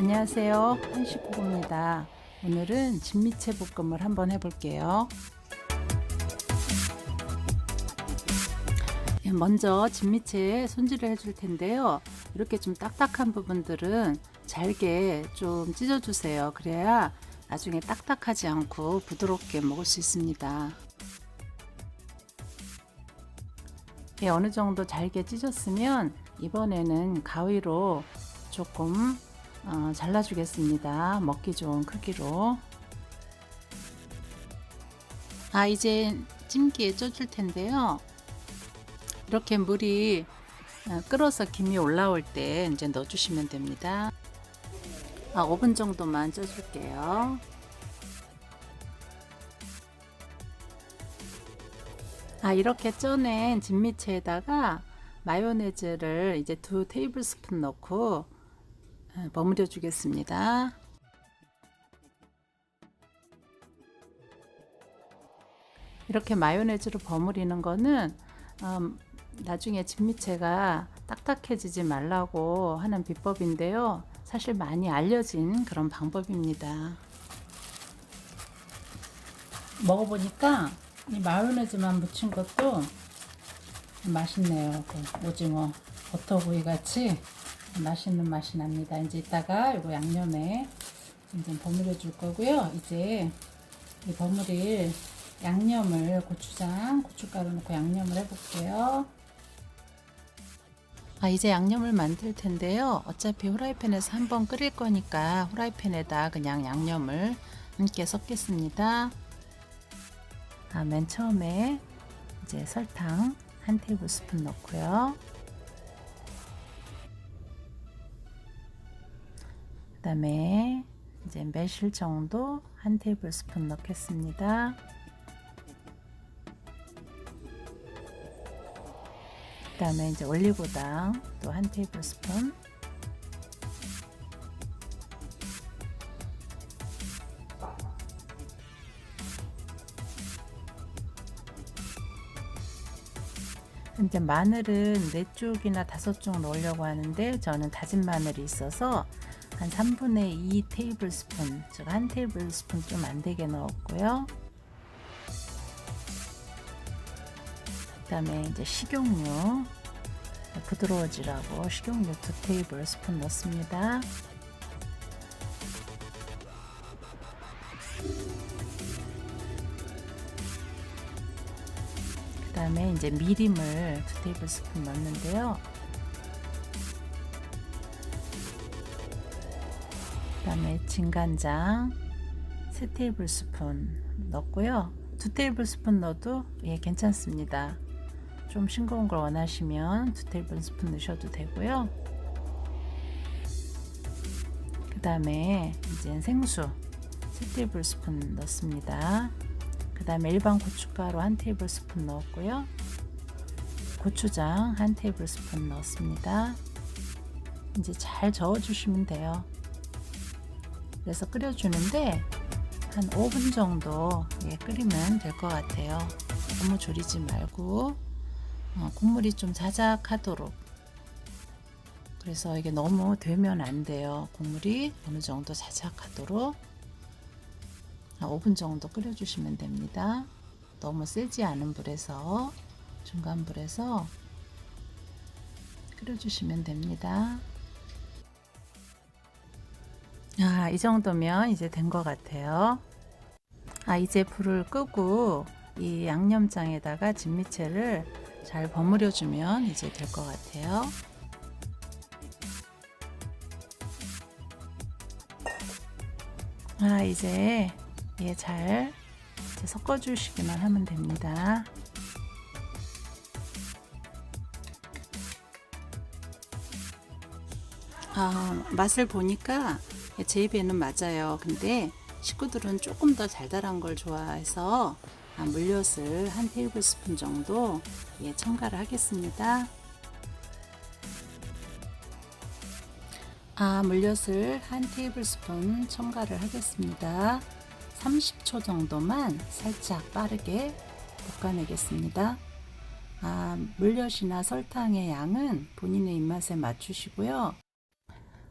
안녕하세요. 한식구입니다. 오늘은 진미채 볶음을 한번 해볼게요. 예, 먼저 진미채 손질을 해줄 텐데요. 이렇게 좀 딱딱한 부분들은 잘게 좀 찢어 주세요. 그래야 나중에 딱딱하지 않고 부드럽게 먹을 수 있습니다. 예, 어느 정도 잘게 찢었으면 이번에는 가위로 조금 어, 잘라주겠습니다. 먹기 좋은 크기로. 아, 이제 찜기에 쪄줄 텐데요. 이렇게 물이 어, 끓어서 김이 올라올 때 이제 넣어주시면 됩니다. 아, 5분 정도만 쪄줄게요. 아, 이렇게 쪄낸 진미채에다가 마요네즈를 이제 두 테이블 스푼 넣고 어, 버무려 주겠습니다. 이렇게 마요네즈로 버무리는 거는 음, 나중에 진미채가 딱딱해지지 말라고 하는 비법인데요. 사실 많이 알려진 그런 방법입니다. 먹어보니까 이 마요네즈만 묻힌 것도 맛있네요. 그 오징어 버터구이 같이 맛있는 맛이 납니다. 이제 이따가 이거 양념에 좀 버무려 줄 거고요. 이제 이 버무릴 양념을 고추장, 고춧가루 넣고 양념을 해볼게요. 아, 이제 양념을 만들 텐데요. 어차피 후라이팬에서 한번 끓일 거니까 후라이팬에다 그냥 양념을 함께 섞겠습니다. 아, 맨 처음에 이제 설탕 한 테이블 스푼 넣고요. 그 다음에 이제 매실 정도 한 테이블 스푼 넣겠습니다. 그 다음에 이제 올리고당 또 한 테이블 스푼. 이제 마늘은 네 쪽이나 다섯 쪽 넣으려고 하는데 저는 다진 마늘이 있어서 한 3분의 2 테이블 스푼, 즉 한 테이블 스푼 좀 안 되게 넣었고요. 그 다음에 이제 식용유 부드러워지라고 식용유 두 테이블 스푼 넣습니다. 그 다음에 이제 미림을 두 테이블 스푼 넣는데요. 다음에 진간장 3 테이블 스푼 넣고요. 2 테이블 스푼 넣어도 예 괜찮습니다. 좀 싱거운 걸 원하시면 2 테이블 스푼 넣으셔도 되고요. 그 다음에 이제 생수 3 테이블 스푼 넣습니다. 그 다음에 일반 고춧가루 1 테이블 스푼 넣었고요. 고추장 1 테이블 스푼 넣었습니다. 이제 잘 저어 주시면 돼요. 그래서 끓여주는데 한 5분 정도 예, 끓이면 될 것 같아요. 너무 졸이지 말고 어, 국물이 좀 자작하도록 그래서 이게 너무 되면 안 돼요. 국물이 어느 정도 자작하도록 한 5분 정도 끓여주시면 됩니다. 너무 세지 않은 불에서 중간 불에서 끓여주시면 됩니다. 아, 이 정도면 이제 된 것 같아요. 아, 이제 불을 끄고 이 양념장에다가 진미채를 잘 버무려 주면 이제 될 것 같아요. 아, 이제 예, 잘 이제 섞어 주시기만 하면 됩니다. 아, 맛을 보니까 제 입에는 맞아요. 근데 식구들은 조금 더 달달한 걸 좋아해서 아, 물엿을 한 테이블 스푼 정도 예, 첨가를 하겠습니다. 아, 물엿을 한 테이블 스푼 첨가를 하겠습니다. 30초 정도만 살짝 빠르게 볶아내겠습니다. 아, 물엿이나 설탕의 양은 본인의 입맛에 맞추시고요.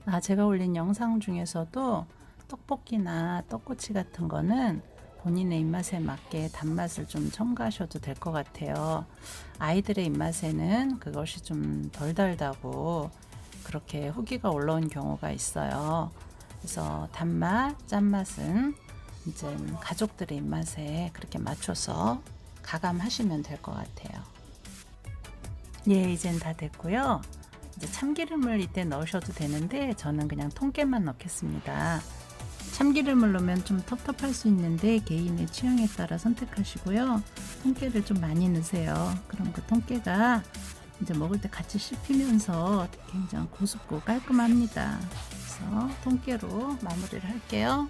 아, 제가 올린 영상 중에서도 떡볶이나 떡꼬치 같은 거는 본인의 입맛에 맞게 단맛을 좀 첨가하셔도 될 것 같아요. 아이들의 입맛에는 그것이 좀 덜 달다고 그렇게 후기가 올라온 경우가 있어요. 그래서 단맛, 짠맛은 이제 가족들의 입맛에 그렇게 맞춰서 가감하시면 될 것 같아요. 예, 이젠 다 됐고요. 참기름을 이때 넣으셔도 되는데 저는 그냥 통깨만 넣겠습니다. 참기름을 넣으면 좀 텁텁할 수 있는데 개인의 취향에 따라 선택하시고요. 통깨를 좀 많이 넣으세요. 그럼 그 통깨가 이제 먹을 때 같이 씹히면서 굉장히 고습고 깔끔합니다. 그래서 통깨로 마무리를 할게요.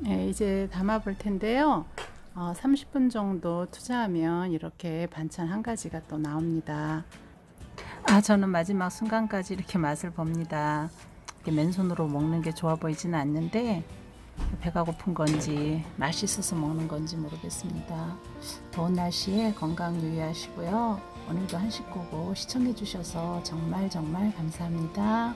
네, 이제 담아 볼 텐데요. 어, 30분 정도 투자하면 이렇게 반찬 한 가지가 또 나옵니다. 아, 저는 마지막 순간까지 이렇게 맛을 봅니다. 이렇게 맨손으로 먹는 게 좋아 보이지는 않는데 배가 고픈 건지 맛있어서 먹는 건지 모르겠습니다. 더운 날씨에 건강 유의하시고요. 오늘도 한식고고 시청해 주셔서 정말 정말 감사합니다.